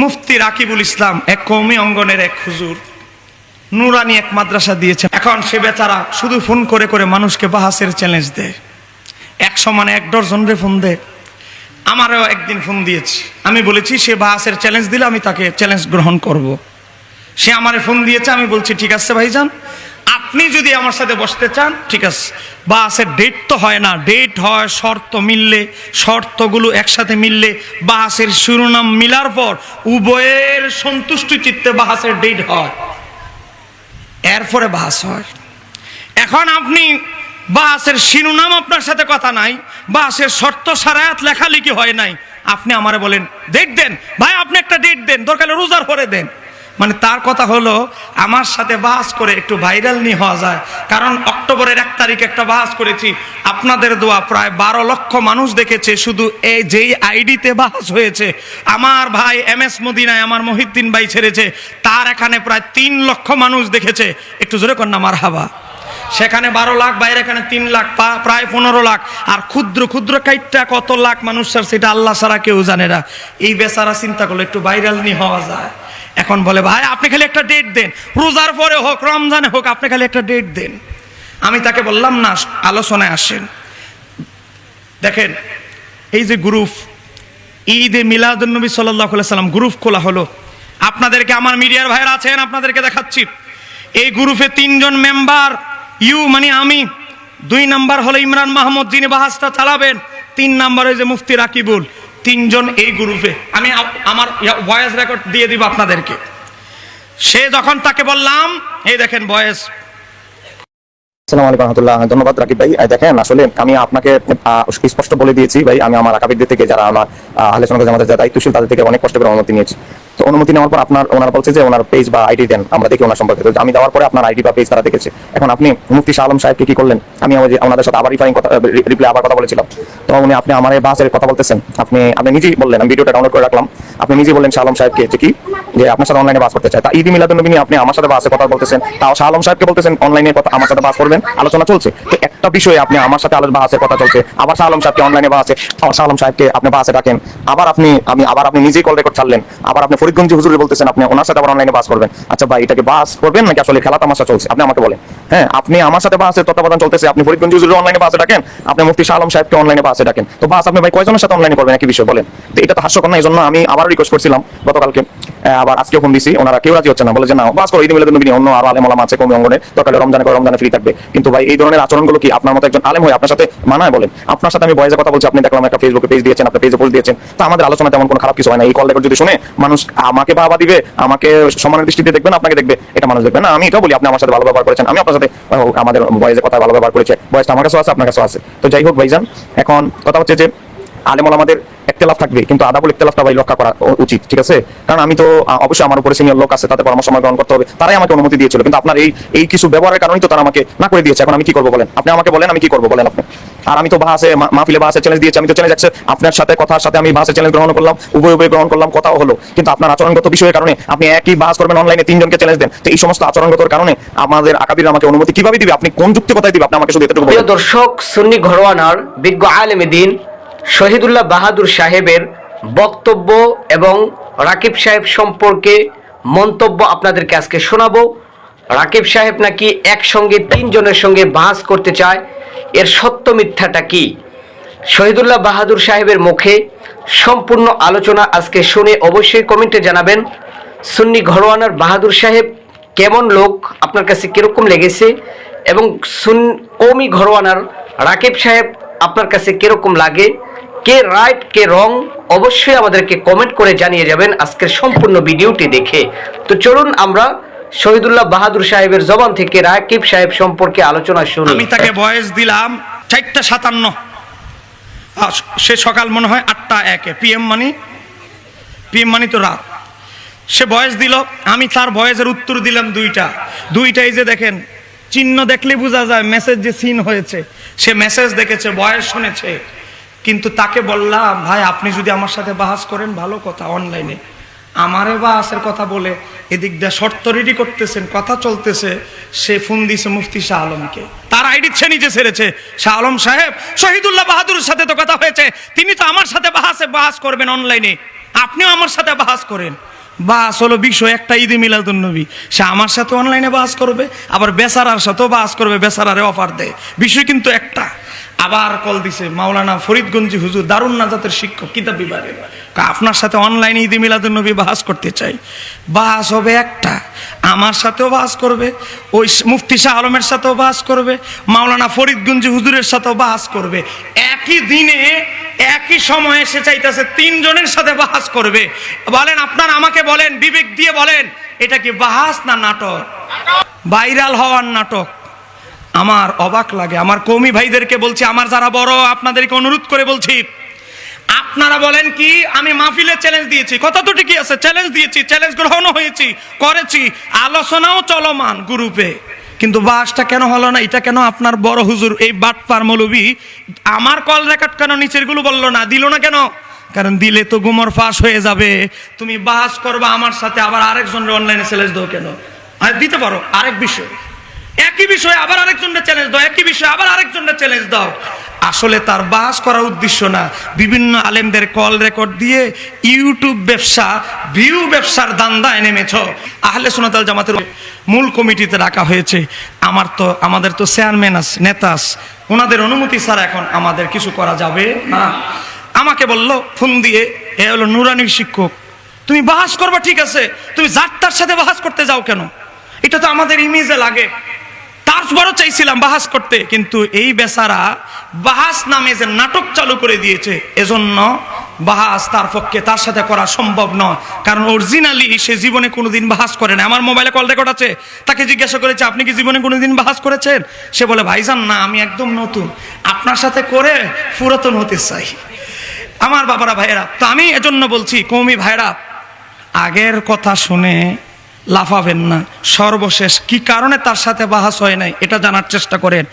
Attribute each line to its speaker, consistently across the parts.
Speaker 1: মুফতি রাকিবুল ইসলাম, এক কৌমি অঙ্গনের এক হুজুর। নুরানি এক মাদ্রাসা দিয়েছে এখন সে বেচারা শুধু ফোন করে করে মানুষকে বাহাসের চ্যালেঞ্জ দেয়। এক সমানে এক ডজন রে ফোন দেয়। আমারও একদিন ফোন দিয়েছি। আমি বলেছি, সে বাহাসের চ্যালেঞ্জ দিলে আমি তাকে চ্যালেঞ্জ গ্রহণ করব। সে আমারে ফোন দিয়েছে, আমি বলছি, ঠিক আছে ভাইজান। আপনি যদি আমার সাথে বসতে চান, ঠিক আছে। বাসের ডেট তো হয় না। ডেট হয়, শর্ত মিললে, শর্তগুলো একসাথে মিললে বাসের শিরোনাম মিলার পর উভয়ের সন্তুষ্টি চিত্তে বাহাসের ডেট হয়। এরপরে বাস হয়। এখন আপনি বাসের শিরোনাম আপনার সাথে কথা নাই, বাসের শর্ত সারায়াত লেখালেখি হয় নাই, আপনি আমারে বলেন ডেট দেন, ভাই আপনি একটা ডেট দেন, দরকার রোজার পরে দেন। মানে তার কথা হলো, আমার সাথে বাস করে একটু ভাইরাল নিয়ে হওয়া যায়। কারণ অক্টোবরের এক তারিখে একটা বাস করেছি। আপনাদের দোয়া, প্রায় বারো লক্ষ মানুষ দেখেছে, শুধু এই যেই আইডিতে বাস হয়েছে। আমার ভাই এম এস মদিনায় আমার মহিদ্দিন ভাই ছেড়েছে। তার এখানে প্রায় তিন লক্ষ মানুষ দেখেছে। একটু জোরে কর না আমার হাবা সেখানে বারো লাখ, বাইরে এখানে তিন লাখ প্রায় পনেরো লাখ। আর ক্ষুদ্র ক্ষুদ্র কাইটটা কত লাখ মানুষ সেটা আল্লাহ ছাড়া কেউ জানে না। এই বেচারা চিন্তা করলে, একটু ভাইরাল নিয়ে হওয়া যায়। এখন বলে, ভাই, আপনি খালি একটা ডেট দেন। রোজার পরে হোক, রমজানে হোক, আপনি খালি একটা ডেট দেন। আমি তাকে বললাম, না, আলোচনায় আসেন। দেখেন, এই যে গ্রুপ ঈদে মিলাদুলনবী সাল্লাহ সাল্লাম গ্রুপ খোলা হলো। আপনাদেরকে আমার মিডিয়ার ভাইরা আছেন আপনাদেরকে দেখাচ্ছি। এই গ্রুপে তিনজন মেম্বার ইউ মানে আমি। দুই নাম্বার হলো ইমরান মাহমুদ, যিনি বাহাসটা চালাবেন। তিন নাম্বার ওই যে মুফতি রাকিবুল। তিনজন এই গ্রুপে। আমি আমার ভয়েস রেকর্ড দিয়ে দিব আপনাদেরকে। সে যখন তাকে বললাম, এই দেখেন ভয়েস
Speaker 2: ধন্যবাদ ভাই। আসলে আমি আপনাকে স্পষ্ট বলে দিয়েছি ভাই, আমি আমার আকাবিদের থেকে যারা আমার আহলে সনদ আমাদের যারা দায়িত্বশীল তাদের থেকে অনেক কষ্ট করে অনুমতি নিয়েছি। তো অনুমতি নেওয়ার পর আপনার, ওনারা বলছে যে ওনার পেজ বা আইডি দেন, আমরা দেখি ওনার সম্পর্কে। আমি দেওয়ার পরে আপনার আইডি বা পেজ তারা দেখেছে। এখন আপনি মুফতি শাহ আলম সাহেবকে কি করলেন? আমি ওনাদের সাথে আবার রিফারিং কথা রিপ্লাই আবার কথা বলেছিলাম। তো উনি আপনি আমার বাসের কথা বলতেছেন। আপনি আপনি নিজেই বললেন, আমি ভিডিওটা ডাউনলোড করে রাখলাম। আপনি নিজেই বললেন শাহ আলম সাহেবকে যে কি? যে আপনার সাথে অনলাইনে বাস করতে চায়। তা ঈদ মিলাদুল নবী আপনি আমার সাথে বাসে কথা বলতেছেন। তাও শাহ আলম সাহেবকে বলতেছেন অনলাইনে কথা, আমার সাথে বাস করবেন? আলোচনা চলছে। তো একটা বিষয়ে আপনি আমার সাথে আলোচনা বাসের কথা চলছে। আবার শাহ আলম সাহেবকে অনলাইনে বাসে শাহ আলম সাহেবকে আপনি বাসে ডাকেন। আবার আপনি, আমি, আবার আপনি নিজেই কল রেকর্ড ছাড়লেন। আবার আপনি ফরিদগঞ্জ হুজুরে বলতেছেন, আপনি ওনার সাথে আবার অনলাইনে বাস করবেন। আচ্ছা ভাই এটাকে বাস করবেন নাকি আসলে খেলা তামাশা চলছে? আপনি আমাকে বলেন। হ্যাঁ আপনি আমার সাথে বাসের তত্ত্বাবধান চলতেছে, আপনি ফরিদগঞ্জ হুজুরে অনলাইনে বাসে ডাকেন, আপনি মুফতি শাহ আলম সাহেবকে অনলাইনে বাসে ডাকেন। তো বাস আপনি ভাই কয়জনের সাথে অনলাইনে করবেন? একই বিষয় বলেন। তো এটা তো হাস্যকর না এই জন্য আমি আবার রিকোয়েস্ট করছিলাম গতকালকে। আবার আজকেও ফোন দিছি, ওনারা কেউ রাজি হচ্ছে না, বলে যে না, বাস করো, ঈদ মিলাদুল নবী নিয়ে অন্য আরও আলেম আলাম আছে কমি অঙ্গনে, দরকার রমজানে করে রমজানে ফ্রি থাকবে। কিন্তু ভাই, এই ধরনের আচরণগুলো কি আপনার মতো একজন আলেম হয়ে আপনার সাথে মানায় বলেন? আপনার সাথে আমি বয়সে কথা বলছি, আপনি দেখলাম একটা ফেসবুকে পেজ দিয়েছেন আপনার পেজে পোস্ট দিয়েছেন। তো আমাদের আলোচনা তেমন কোনো খারাপ কিছু হয় না। এই কল রেকর্ড যদি শুনে, মানুষ আমাকে বাবা দিবে, আমাকে সমানের দৃষ্টিতে দেখবে না আপনাকে দেখবে, এটা মানুষ দেখবে। না, আমি এটাও বলি, আপনি আমার সাথে ভালো ব্যবহার করেছেন, আমি আপনার সাথে আমাদের বয়সে কথা ভালো ব্যবহার করেছে বয়সটা আমার কাছেও আছে, আপনার কাছেও আছে। তো যাই হোক, ভাইজান, এখন কথা হচ্ছে যে, আলেমল আমাদের একতলাফ থাকবে, কিন্তু আদাবুল ইখতলাফটা ভাই রক্ষা করা উচিত, ঠিক আছে? কারণ আমি তো অবশ্যই আমার উপরে সিনিয়র লোক আছে তাতে পরামর্শ আমার গ্রহণ করতে হবে, তারাই আমাকে অনুমতি দিয়েছিল, কিন্তু আপনার এই এই কিছু ব্যবহারের কারণেই তো তারা আমাকে না করে দিয়েছে, এখন আমি কি করব বলেন? আপনি আমাকে বলেন, আমি কি করব বলেন আপনি? আর আমি তো বাহাসে মাহফিলে বাহাসে চ্যালেঞ্জ দিয়েছি আমি তো চ্যালেঞ্জ আছে আপনার সাথে কথার সাথে আমি বাহাসে চ্যালেঞ্জ গ্রহণ করলাম উভয় উভয় গ্রহণ করলাম কথাও হলো। কিন্তু আপনার আচরণগত বিষয়ের কারণে আপনি একই বাহাস করবেন অনলাইনে তিনজনকে চ্যালেঞ্জ দেন। তো এই সমস্ত আচরণগত কারণে আমাদের আকাবির আমাকে অনুমতি কীভাবে দিবে? আপনি কোন যুক্তি কথায় দিবে? আপনি আমাকে শুধু এতটুকু
Speaker 3: দর্শক সুন্নি ঘরোয়ানার বিজ্ঞ আলেমে দিন শহীদুল্লাহ বাহাদুর সাহেবের বক্তব্য এবং রাকিব সাহেব সম্পর্কে মন্তব্য আপনাদেরকে আজকে শোনাবো। রাকিব সাহেব নাকি একসঙ্গে তিনজনের সঙ্গে বাহাস করতে চায় এর সত্য মিথ্যাটা কি? শহীদুল্লাহ বাহাদুর সাহেবের মুখে সম্পূর্ণ আলোচনা আজকে শুনে অবশ্যই কমেন্টে জানাবেন, সুন্নি ঘরোয়ানার বাহাদুর সাহেব কেমন লোক, আপনার কাছে কীরকম লেগেছে এবং সুন কৌমি ঘরোয়ানার রাকিব সাহেব আপনার কাছে কীরকম লাগে, কে রাইট কে রং অবশ্যই আমাদেরকে কমেন্ট করে জানিয়ে যাবেন আজকের সম্পূর্ণ ভিডিওটি দেখে। তো চলুন আমরা শহীদুল্লাহ বাহাদুর সাহেবের জবান থেকে রাকিব সাহেব সম্পর্কে আলোচনা শুনি
Speaker 1: আমি তাকে বয়স দিলাম, চারটা সাতান্ন। সে সকাল মনে হয় আটটা একে। পিএম মানি? পিএম মানি তো রাত। সে বয়স দিল, আমি তার বয়সের উত্তর দিলাম দুইটা। দুইটাই যে দেখেন, চিহ্ন দেখলে বোঝা যায় মেসেজ যে সিন হয়েছে। সে মেসেজ দেখেছে বয়স শুনেছে। কিন্তু তাকে বললাম, ভাই, আপনি যদি আমার সাথে বাহাস করেন, ভালো কথা অনলাইনে আমারে বাহাসের কথা বলে এদিক দিয়ে শর্ত রেডি করতেছেন, কথা চলতেছে, সে ফোন দিছে মুফতি শাহ আলমকে। তার আইডি সে নিজে ছেড়েছে। শাহ আলম সাহেব, শহীদুল্লাহ বাহাদুরের সাথে তো কথা হয়েছে। তিনি তো আমার সাথে বাহাসে, বাহাস করবেন অনলাইনে আপনিও আমার সাথে বাহাস করেন। বাস হলো বিষয় একটা ঈদে মিলাদুন নবী সে আমার সাথে অনলাইনে বাস করবে, আবার বেচারার সাথেও বাস করবে, বেচারারে অফার দেয়। বিষয় কিন্তু একটা। আবার কল দিছে, মাওলানা ফরিদগঞ্জি হুজুর, দারুণ নাজাতের শিক্ষক, কিতাব বিভাগে। আপনার সাথে অনলাইনে ঈদে মিলাদুন নবী বাহাস করতে চাই। বাস হবে একটা, আমার সাথেও বাস করবে, ওই মুফতি শাহ আলমের সাথেও বাস করবে, মাওলানা ফরিদগঞ্জি হুজুরের সাথেও বাস করবে। একই দিনে, একই সময়ে সে চাইতেছে তিনজনের সাথে বাহাস করবে। বলেন, আপনার আমাকে বলেন, বিবেক দিয়ে বলেন, এটা কি বাহাস না নাটক? ভাইরাল হওয়ার নাটক। আমার অবাক লাগে, আমার কৌমি ভাইদেরকে বলছি, আমার যারা বড়, আপনাদেরকে অনুরোধ করে বলছি, আপনারা বলেন কি, আমি মাহফিলে চ্যালেঞ্জ দিয়েছি, কথা তো ঠিকই আছে চ্যালেঞ্জ দিয়েছি চ্যালেঞ্জ গ্রহণও হয়েছি, করেছি, আলোচনাও চলমান গ্রুপে। কিন্তু বাসটা কেন হলো না, এটা কেন আপনার বড় হুজুর, এই বাটপার মৌলবি, আমার কল রেকর্ড কেন নিচেরগুলো বলল না, দিল না কেন? কারণ দিলে তো গুমর ফাঁস হয়ে যাবে, তুমি বাস করবা আমার সাথে, আবার আরেকজনের অনলাইনে চ্যালেঞ্জ দাও কেন? আর দিতে পারো, আরেক বিষয়। একই বিষয়ে আবার আরেকজনের চ্যালেঞ্জ দাও, একই বিষয়ে আবার আরেকজনের চ্যালেঞ্জ দাও। আসলে তার বাস করার উদ্দেশ্য না। বিভিন্ন আলেমদের কল রেকর্ড দিয়ে ইউটিউব ব্যবসা ভিউ ব্যবসার দান্দায় নেমেছ। আহলে সোনাতাল জামাতের মূল কমিটিতে রাখা হয়েছে। আমার তো, আমাদের তো চেয়ারম্যান আছে, নেতা আছে। ওনাদের অনুমতি ছাড়া এখন আমাদের কিছু করা যাবে না। আমাকে বলল, ফোন দিয়ে, এ হলো নুরানির শিক্ষক। তুমি বাহাস করবা, ঠিক আছে। তুমি যাত্রার সাথে বাহাস করতে যাও কেন? এটা তো আমাদের ইমেজে লাগে। তারপরও চাইছিলাম বাহাস করতে, কিন্তু এই বেচারা বাহাস নামে যে নাটক চালু করে দিয়েছে, এজন্য বাহাস তার পক্ষে তার সাথে করা সম্ভব নয়। কারণ অরিজিনালি সে জীবনে কোনোদিন বাহাস করে না আমার মোবাইলে কল রেকর্ড আছে। তাকে জিজ্ঞাসা করেছে, আপনি কি জীবনে কোনোদিন বাহাস করেছেন? সে বলে, ভাইজান, না, আমি একদম নতুন। আপনার সাথে করে পুরাতন হতে চাই। আমার বাবারা, ভাইয়েরা, তো আমি এজন্য বলছি, কৌমি ভাইরা আগের কথা শুনে লাফাবেন না। সর্বশেষ কি কারণে তার সাথে বাহাস হয় নাই, এটা জানার চেষ্টা করেন।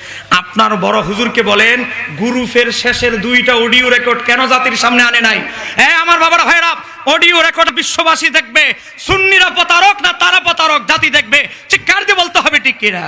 Speaker 1: আপনার বড় হুজুরকে বলেন গুরুফের শেষের দুইটা অডিও রেকর্ড কেন জাতির সামনে আনে নাই? হ্যাঁ আমার বাবার ভাইরা অডিও রেকর্ড বিশ্ববাসী দেখবে, সুন্নিরা প্রতারক না তারা প্রতারক, জাতি দেখবে, চিৎকার দিয়ে বলতে হবে ঠিক কিনা?